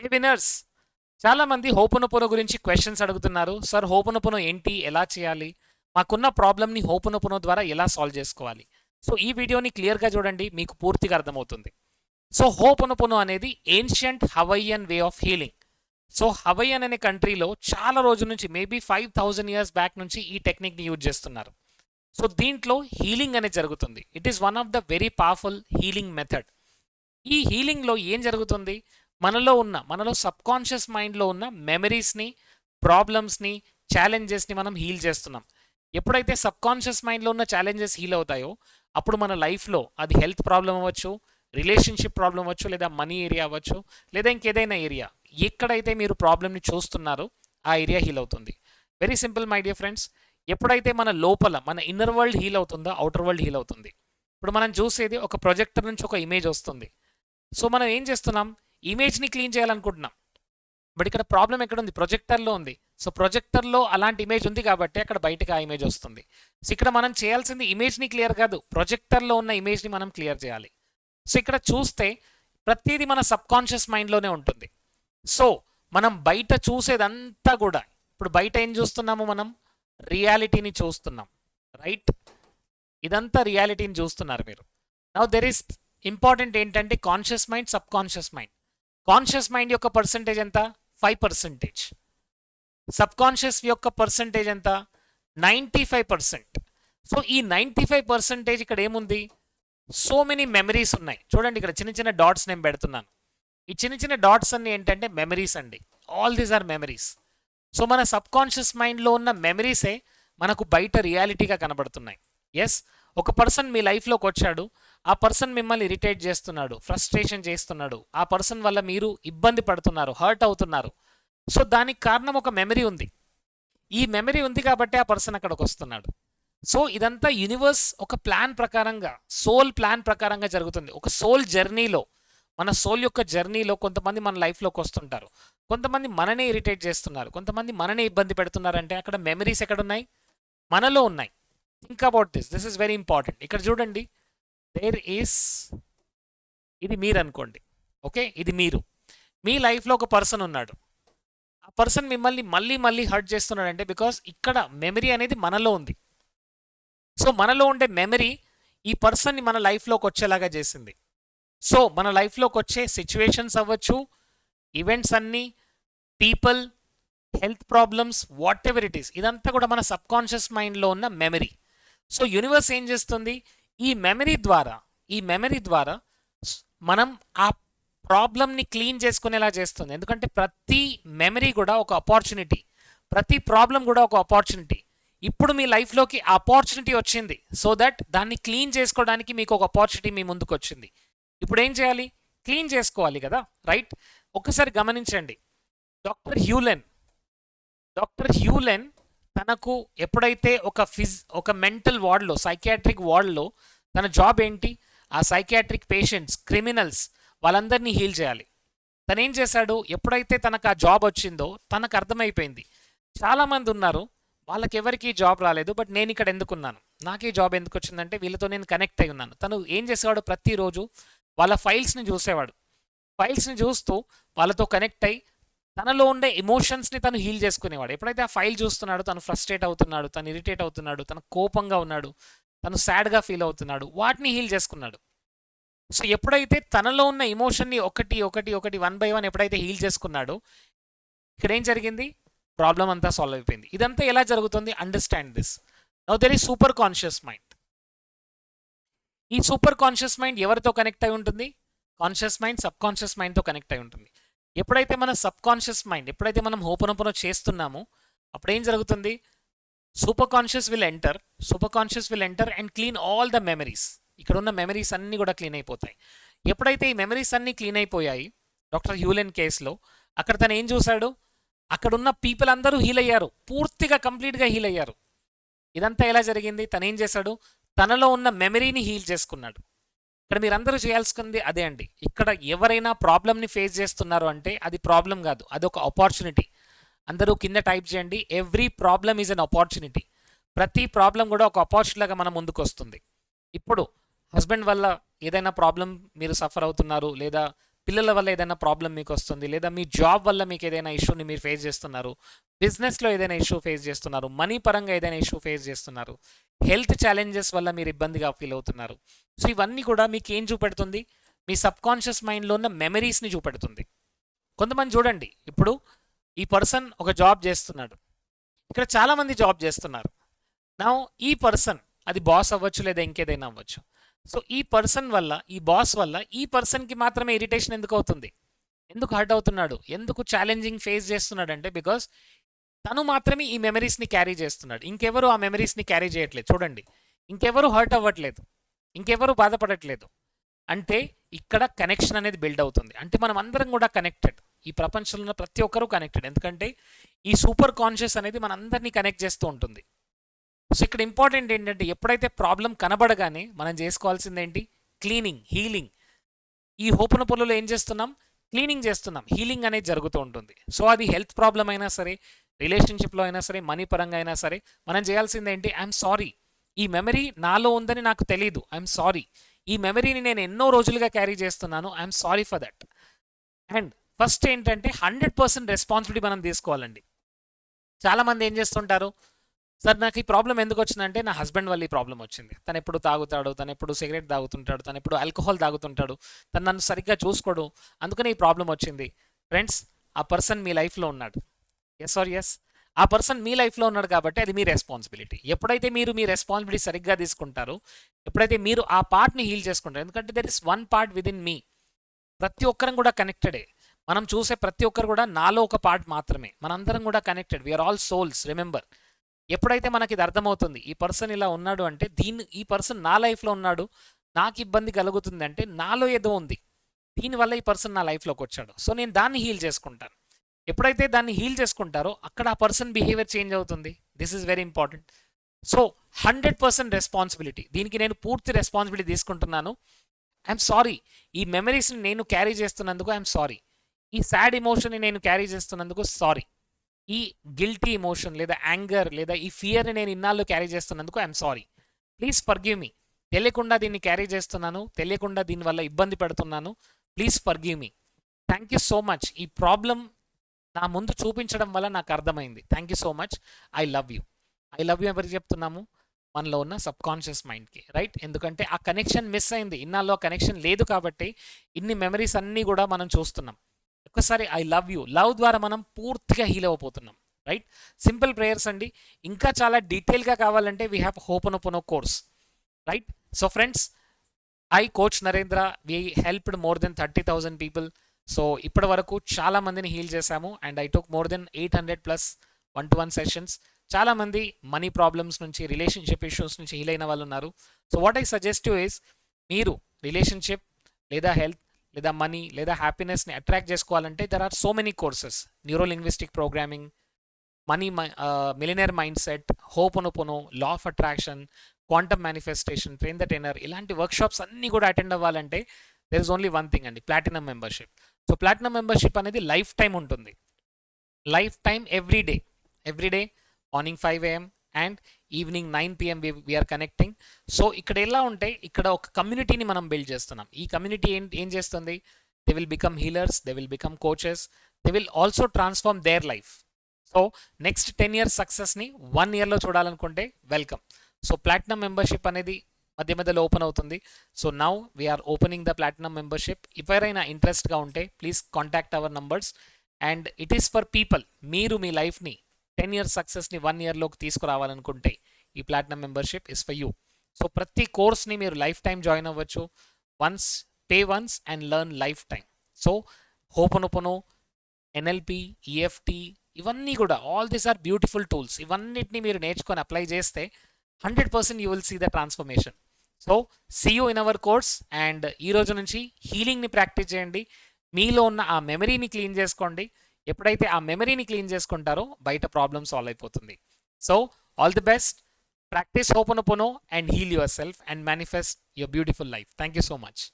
Hey winners చాలా మంది గురించి క్వశ్చన్స్ అడుగుతున్నారు. సార్ హోపనపున ఏంటి? ఎలా చేయాలి? మాకున్న ప్రాబ్లమ్ని హోపనొపొనో ద్వారా ఎలా సాల్వ్ చేసుకోవాలి? సో ఈ వీడియోని క్లియర్గా చూడండి. మీకు పూర్తిగా అర్థమవుతుంది. సో హోపనొపొనో అనేది ancient Hawaiian way of healing so Hawaiian అనే కంట్రీలో చాలా రోజుల నుంచి maybe five thousand years back నుంచి ఈ టెక్నిక్ని యూజ్ చేస్తున్నారు. సో దీంట్లో హీలింగ్ అనేది జరుగుతుంది. It is one of the very powerful healing method ఈ హీలింగ్లో ఏం జరుగుతుంది? మనలో ఉన్న మనలో సబ్ కాన్షియస్ మైండ్లో ఉన్న మెమరీస్ని ప్రాబ్లమ్స్ని ఛాలెంజెస్ని మనం హీల్ చేస్తున్నాం. ఎప్పుడైతే సబ్ కాన్షియస్ మైండ్లో ఉన్న ఛాలెంజెస్ హీల్ అవుతాయో అప్పుడు మన లైఫ్లో అది హెల్త్ ప్రాబ్లం అవ్వచ్చు రిలేషన్షిప్ ప్రాబ్లం అవ్వచ్చు లేదా మనీ ఏరియా అవ్వచ్చు లేదా ఇంకేదైనా ఏరియా ఎక్కడైతే మీరు ప్రాబ్లమ్ని చూస్తున్నారో ఆ ఏరియా హీల్ అవుతుంది. Very simple my dear friends ఎప్పుడైతే మన లోపల మన ఇన్నర్ వరల్డ్ హీల్ అవుతుందో అవుటర్ వరల్డ్ హీల్ అవుతుంది. ఇప్పుడు మనం చూసేది ఒక ప్రొజెక్టర్ నుంచి ఒక ఇమేజ్ వస్తుంది. సో మనం ఏం చేస్తున్నాం? ఇమేజ్ని క్లీన్ చేయాలనుకుంటున్నాం. బట్ ఇక్కడ ప్రాబ్లం ఎక్కడ ఉంది ప్రొజెక్టర్లో ఉంది. సో ప్రొజెక్టర్లో అలాంటి ఇమేజ్ ఉంది కాబట్టి అక్కడ బయటకు ఆ ఇమేజ్ వస్తుంది. సో ఇక్కడ మనం చేయాల్సింది ఇమేజ్ని క్లియర్ కాదు. ప్రొజెక్టర్లో ఉన్న ఇమేజ్ని మనం క్లియర్ చేయాలి. సో ఇక్కడ చూస్తే ప్రతిదీ మన సబ్కాన్షియస్ మైండ్లోనే ఉంటుంది. సో మనం బయట చూసేదంతా కూడా ఇప్పుడు బయట ఏం చూస్తున్నాము మనం? రియాలిటీని చూస్తున్నాం. రైట్ ఇదంతా రియాలిటీని చూస్తున్నారు మీరు. నవ్ దెర్ ఇస్ ఇంపార్టెంట్ ఏంటంటే conscious mind subconscious mind conscious mind యొక్క పర్సంటేజ్ ఎంత? ఫైవ్ పర్సెంటేజ్ సబ్ కాన్షియస్ యొక్క పర్సంటేజ్ ఎంత? నైంటీ ఫైవ్ పర్సెంట్ సో ఈ నైంటీ ఫైవ్ పర్సెంటేజ్ ఇక్కడ ఏముంది? సో మెనీ మెమరీస్ ఉన్నాయి. చూడండి ఇక్కడ చిన్న చిన్న డాట్స్ నేను పెడుతున్నాను. ఈ చిన్న చిన్న డాట్స్ అన్ని ఏంటంటే మెమరీస్ అండి. All these are memories so మన సబ్ కాన్షియస్ మైండ్లో ఉన్న మెమరీసే మనకు బయట రియాలిటీగా కనబడుతున్నాయి. ఎస్ ఒక పర్సన్ మీ లైఫ్లోకి వచ్చాడు ఆ పర్సన్ మిమ్మల్ని ఇరిటేట్ చేస్తున్నాడు ఫ్రస్ట్రేషన్ చేస్తున్నాడు ఆ పర్సన్ వల్ల మీరు ఇబ్బంది పడుతున్నారు హర్ట్ అవుతున్నారు. సో దానికి కారణం ఒక మెమరీ ఉంది. ఈ మెమరీ ఉంది కాబట్టి ఆ పర్సన్ అక్కడికి వస్తున్నాడు. సో ఇదంతా యూనివర్స్ ఒక ప్లాన్ ప్రకారంగా సోల్ ప్లాన్ ప్రకారంగా జరుగుతుంది. ఒక సోల్ జర్నీలో మన సోల్ యొక్క జర్నీలో కొంతమంది మన లైఫ్లోకి వస్తుంటారు. కొంతమంది మననే ఇరిటేట్ చేస్తున్నారు. కొంతమంది మననే ఇబ్బంది పెడుతున్నారంటే అక్కడ మెమరీస్ ఎక్కడ ఉన్నాయి మనలో ఉన్నాయి. Think about this this is very important ఇక్కడ చూడండి. దేర్ ఈస్ ఇది మీరు అనుకోండి. ఓకే ఇది మీరు. మీ లైఫ్లో ఒక పర్సన్ ఉన్నాడు. ఆ పర్సన్ మిమ్మల్ని మళ్ళీ మళ్ళీ హర్ట్ చేస్తున్నాడంటే బికాస్ ఇక్కడ మెమరీ అనేది మనలో ఉంది. సో మనలో ఉండే మెమరీ ఈ పర్సన్ని మన లైఫ్లోకి వచ్చేలాగా చేసింది. సో మన లైఫ్లోకి వచ్చే సిచ్యువేషన్స్ అవ్వచ్చు ఈవెంట్స్ అన్నీ people health problems whatever it is ఇదంతా కూడా మన సబ్కాన్షియస్ మైండ్లో ఉన్న మెమరీ సో యూనివర్స్ ఏం చేస్తుంది? ఈ మెమరీ ద్వారా ఈ మెమరీ ద్వారా మనం ఆ ప్రాబ్లమ్ని క్లీన్ చేసుకునేలా చేస్తుంది. ఎందుకంటే ప్రతి మెమరీ కూడా ఒక ఆపర్చునిటీ ప్రతి ప్రాబ్లం కూడా ఒక ఆపర్చునిటీ ఇప్పుడు మీ లైఫ్లోకి ఆపర్చునిటీ వచ్చింది. సో దట్ దాన్ని క్లీన్ చేసుకోవడానికి మీకు ఒక ఆపర్చునిటీ మీ ముందుకు వచ్చింది. ఇప్పుడు ఏం చేయాలి? క్లీన్ చేసుకోవాలి కదా రైట్ ఒక్కసారి గమనించండి. డాక్టర్ హ్యూలెన్ డాక్టర్ హ్యూలెన్ తనకు ఎప్పుడైతే ఒక ఫిజ్ ఒక మెంటల్ వార్డ్లో సైకియాట్రిక్ వార్డ్లో తన జాబ్ ఏంటి? ఆ సైకియాట్రిక్ పేషెంట్స్ క్రిమినల్స్ వాళ్ళందరినీ హీల్ చేయాలి. తను ఏం చేశాడు? ఎప్పుడైతే తనకు ఆ జాబ్ వచ్చిందో తనకు అర్థమైపోయింది. చాలామంది ఉన్నారు వాళ్ళకి ఎవరికి జాబ్ రాలేదు బట్ నేను ఇక్కడ ఎందుకున్నాను? నాకు ఈ జాబ్ ఎందుకు వచ్చిందంటే వీళ్ళతో నేను కనెక్ట్ అయి ఉన్నాను. తను ఏం చేసేవాడు? ప్రతిరోజు వాళ్ళ ఫైల్స్ని చూసేవాడు. ఫైల్స్ని చూస్తూ వాళ్ళతో కనెక్ట్ అయ్యి తనలో ఉండే ఎమోషన్స్ని తను హీల్ చేసుకునేవాడు. ఎప్పుడైతే ఆ ఫైల్ చూస్తున్నాడు తను ఫ్రస్ట్రేట్ అవుతున్నాడు తను ఇరిటేట్ అవుతున్నాడు తను కోపంగా ఉన్నాడు తను సాడ్గా ఫీల్ అవుతున్నాడు వాటిని హీల్ చేసుకున్నాడు. సో ఎప్పుడైతే తనలో ఉన్న ఎమోషన్ని ఒకటి ఒకటి ఒకటి వన్ బై వన్ ఎప్పుడైతే హీల్ చేసుకున్నాడో ఇక్కడ ఏం జరిగింది? ప్రాబ్లం అంతా సాల్వ్ అయిపోయింది. ఇదంతా ఎలా జరుగుతుంది? అండర్స్టాండ్ దిస్ నౌ దెర్ ఈ సూపర్ కాన్షియస్ మైండ్ ఈ సూపర్ కాన్షియస్ మైండ్ ఎవరితో కనెక్ట్ అయి ఉంటుంది? కాన్షియస్ మైండ్ సబ్ కాన్షియస్ మైండ్తో కనెక్ట్ అయి ఉంటుంది. ఎప్పుడైతే మన సబ్ కాన్షియస్ మైండ్ ఎప్పుడైతే మనం హోపనోపనో చేస్తున్నామో అప్పుడు ఏం జరుగుతుంది? Super conscious will enter super conscious will enter and clean all the memories. ఇక్కడ ఉన్న మెమరీస్ అన్నీ కూడా క్లీన్ అయిపోతాయి. ఎప్పుడైతే ఈ మెమరీస్ అన్నీ క్లీన్ అయిపోయాయి డాక్టర్ హ్యూలెన్ కేసులో అక్కడ తను ఏం చూశాడు? అక్కడున్న పీపుల్ అందరూ హీల్ అయ్యారు. పూర్తిగా కంప్లీట్గా హీల్ అయ్యారు. ఇదంతా ఎలా జరిగింది? తను ఏం చేశాడు? తనలో ఉన్న మెమరీని హీల్ చేసుకున్నాడు. ఇక్కడ మీరందరూ చేయాల్సింది అదే అండి. ఇక్కడ ఎవరైనా ప్రాబ్లమ్ని ఫేస్ చేస్తున్నారు అంటే అది ప్రాబ్లం కాదు. అది ఒక ఆపర్చునిటీ అందరూ కింద టైప్ చేయండి. Every problem is an opportunity ప్రతి ప్రాబ్లం కూడా ఒక ఆపర్చునిటీగా మన ముందుకు వస్తుంది. ఇప్పుడు హస్బెండ్ వల్ల ఏదైనా ప్రాబ్లం మీరు సఫర్ అవుతున్నారు లేదా పిల్లల వల్ల ఏదైనా ప్రాబ్లం మీకు వస్తుంది లేదా మీ జాబ్ వల్ల మీకు ఏదైనా ఇష్యూని మీరు ఫేస్ చేస్తున్నారు బిజినెస్లో ఏదైనా ఇష్యూ ఫేస్ చేస్తున్నారు మనీ పరంగా ఏదైనా ఇష్యూ ఫేస్ చేస్తున్నారు హెల్త్ ఛాలెంజెస్ వల్ల మీరు ఇబ్బందిగా ఫీల్ అవుతున్నారు. సో ఇవన్నీ కూడా మీకు ఏం చూపెడుతుంది? మీ సబ్ కాన్షియస్ మైండ్లో ఉన్న మెమరీస్ని చూపెడుతుంది. కొంతమంది చూడండి ఇప్పుడు ఈ పర్సన్ ఒక జాబ్ చేస్తున్నాడు. ఇక్కడ చాలామంది జాబ్ చేస్తున్నారు. నా ఈ పర్సన్ అది బాస్ అవ్వచ్చు లేదా ఇంకేదైనా అవ్వచ్చు. సో ఈ పర్సన్ వల్ల ఈ బాస్ వల్ల ఈ పర్సన్కి మాత్రమే ఇరిటేషన్ ఎందుకు అవుతుంది? ఎందుకు హర్ట్ అవుతున్నాడు? ఎందుకు ఛాలెంజింగ్ ఫేస్ చేస్తున్నాడు అంటే బికాస్ తను మాత్రమే ఈ మెమరీస్ని క్యారీ చేస్తున్నాడు. ఇంకెవరు ఆ మెమరీస్ని క్యారీ చేయట్లేదు? చూడండి. ఇంకెవరు హర్ట్ అవ్వట్లేదు? ఇంకెవరు బాధపడట్లేదు? అంటే ఇక్కడ కనెక్షన్ అనేది బిల్డ్ అవుతుంది. అంటే మనం అందరం కూడా కనెక్టెడ్ ఈ ప్రపంచంలో ఉన్న ప్రతి ఒక్కరూ కనెక్టెడ్ ఎందుకంటే ఈ సూపర్ కాన్షియస్ అనేది మనందరినీ కనెక్ట్ చేస్తూ ఉంటుంది. సో ఇక్కడ ఇంపార్టెంట్ ఏంటంటే ఎప్పుడైతే ప్రాబ్లం కనబడగానే మనం చేసుకోవాల్సింది ఏంటి క్లీనింగ్ హీలింగ్. ఈ హోపన పొలంలో ఏం చేస్తున్నాం? క్లీనింగ్ చేస్తున్నాం. హీలింగ్ అనేది జరుగుతూ ఉంటుంది. సో అది హెల్త్ ప్రాబ్లం అయినా సరే రిలేషన్షిప్లో అయినా సరే మనీ పరంగా అయినా సరే మనం చేయాల్సింది ఏంటి ఐఎమ్ సారీ. ఈ మెమరీ నాలో ఉందని నాకు తెలియదు ఐఎమ్ సారీ. ఈ మెమరీని నేను ఎన్నో రోజులుగా క్యారీ చేస్తున్నాను. I'm sorry for that. And first ఏంటంటే హండ్రెడ్ పర్సెంట్ రెస్పాన్సిబిలిటీ మనం తీసుకోవాలండి. చాలామంది ఏం చేస్తుంటారు? సార్ నాకు ఈ ప్రాబ్లం ఎందుకు వచ్చిందంటే నా హస్బెండ్ వల్ల ఈ ప్రాబ్లం వచ్చింది. తను ఎప్పుడు తాగుతాడు తను ఎప్పుడు సిగరెట్ తాగుతుంటాడు తను ఎప్పుడు ఆల్కహాల్ తాగుతుంటాడు తను నన్ను సరిగ్గా చూసుకోడు అందుకనే ఈ ప్రాబ్లం వచ్చింది. ఫ్రెండ్స్ ఆ పర్సన్ మీ లైఫ్లో ఉన్నాడు. ఎస్ ఆర్ ఎస్ ఆ పర్సన్ మీ లైఫ్లో ఉన్నాడు కాబట్టి అది మీ రెస్పాన్సిబిలిటీ. ఎప్పుడైతే మీరు మీ రెస్పాన్సిబిలిటీ సరిగ్గా తీసుకుంటారో ఎప్పుడైతే మీరు ఆ పార్ట్ని హీల్ చేసుకుంటారు ఎందుకంటే there is one part within మీ ప్రతి ఒక్కరం కూడా కనెక్టెడే మనం చూసే ప్రతి ఒక్కరు కూడా నాలో ఒక పార్ట్ మాత్రమే. మనందరం కూడా connected we are all souls remember ఎప్పుడైతే మనకి ఇది అర్థమవుతుంది ఈ పర్సన్ ఇలా ఉన్నాడు అంటే దీన్ని ఈ పర్సన్ నా లైఫ్లో ఉన్నాడు నాకు ఇబ్బంది కలుగుతుంది అంటే నాలో ఏదో ఉంది. దీనివల్ల ఈ పర్సన్ నా లైఫ్లోకి వచ్చాడు. సో నేను దాన్ని హీల్ చేసుకుంటాను. ఎప్పుడైతే దాన్ని హీల్ చేసుకుంటారో అక్కడ ఆ పర్సన్ బిహేవియర్ చేంజ్ అవుతుంది. This is very important. So hundred percent responsibility. దీనికి నేను పూర్తి రెస్పాన్సిబిలిటీ తీసుకుంటున్నాను. I'm sorry. ఈ మెమరీస్ని నేను క్యారీ చేస్తున్నందుకు ఐఎమ్ సారీ. ఈ సాడ్ ఎమోషన్ని నేను క్యారీ చేస్తున్నందుకు సారీ. ఈ గిల్టీ ఎమోషన్ లేదా యాంగర్ లేదా ఈ ఫియర్ని నేను ఇన్నాళ్ళు క్యారీ చేస్తున్నందుకు I'm sorry please forgive me తెలియకుండా దీన్ని క్యారీ చేస్తున్నాను తెలియకుండా దీనివల్ల ఇబ్బంది పెడుతున్నాను. Please forgive me thank you so much ఈ ప్రాబ్లం నా ముందు చూపించడం వల్ల నాకు అర్థమైంది. Thank you so much I love you I love you ఎవరికి చెప్తున్నాము? మనలో ఉన్న సబ్ కాన్షియస్ మైండ్కి రైట్ ఎందుకంటే ఆ కనెక్షన్ మిస్ అయింది. ఇన్నాళ్ళు ఆ కనెక్షన్ లేదు కాబట్టి ఇన్ని మెమరీస్ అన్నీ కూడా మనం చూస్తున్నాం. ఒక్కసారి ఐ లవ్ యూ లవ్ ద్వారా మనం పూర్తిగా హీల్ అవ్వబోతున్నాం రైట్ సింపుల్ ప్రేయర్స్ అండి. ఇంకా చాలా డీటెయిల్గా కావాలంటే we have a course right so friends I coach Narendra we helped more than thirty thousand people so ఇప్పటి వరకు చాలా మందిని హీల్ చేశాము and I took more than eight hundred plus one to one sessions చాలా మంది money problems నుంచి relationship issues నుంచి heal అయిన వాళ్ళు ఉన్నారు. So what I suggest is మీరు రిలేషన్షిప్ లేదా హెల్త్ లేదా మనీ లేదా హ్యాపీనెస్ని అట్రాక్ట్ చేసుకోవాలంటే there are so many courses neuro linguistic programming money millionaire mind set hope law of attraction quantum manifestation train the trainer ఇలాంటి వర్క్షాప్స్ అన్నీ కూడా attend అవ్వాలంటే there is only one thing అండి platinum membership so platinum membership అనేది life time ఉంటుంది. Life time every day every day morning five AM and evening nine PM we are connecting so ఇక్కడ ఎలా ఉంటే ఇక్కడ ఒక కమ్యూనిటీని మనం బిల్డ్ చేస్తున్నాం. ఈ కమ్యూనిటీ ఏం ఏం చేస్తుంది? They will become healers they will become coaches they will also transform their life so next ten years సక్సెస్ని వన్ ఇయర్లో చూడాలనుకుంటే వెల్కమ్ సో ప్లాటినం మెంబర్షిప్ అనేది మధ్య మధ్యలో ఓపెన్ అవుతుంది. So now we are opening the platinum membership ఎవరైనా ఇంట్రెస్ట్గా ఉంటే please contact our numbers and it is for people మీరు మీ లైఫ్ని టెన్ ఇయర్స్ సక్సెస్ని వన్ ఇయర్లోకి తీసుకురావాలనుకుంటే ఈ platinum membership is for you so ప్రతి కోర్స్ని మీరు లైఫ్ టైం జాయిన్ అవ్వచ్చు once pay once and learn life time so ho'oponopono NLP EFT ఇవన్నీ కూడా all these are beautiful tools ఇవన్నిటిని మీరు నేర్చుకొని అప్లై చేస్తే hundred percent you will see the transformation so see you in our course and ఈ రోజు నుంచి హీలింగ్ని practice చేయండి. మీలో ఉన్న ఆ మెమరీని క్లీన్ చేసుకోండి. ఎప్పుడైతే ఆ మెమరీని క్లీన్ చేసుకుంటారో బయట ప్రాబ్లమ్ సాల్వ్ అయిపోతుంది. So all the best practice ho'oponopono and heal yourself and manifest your beautiful life thank you so much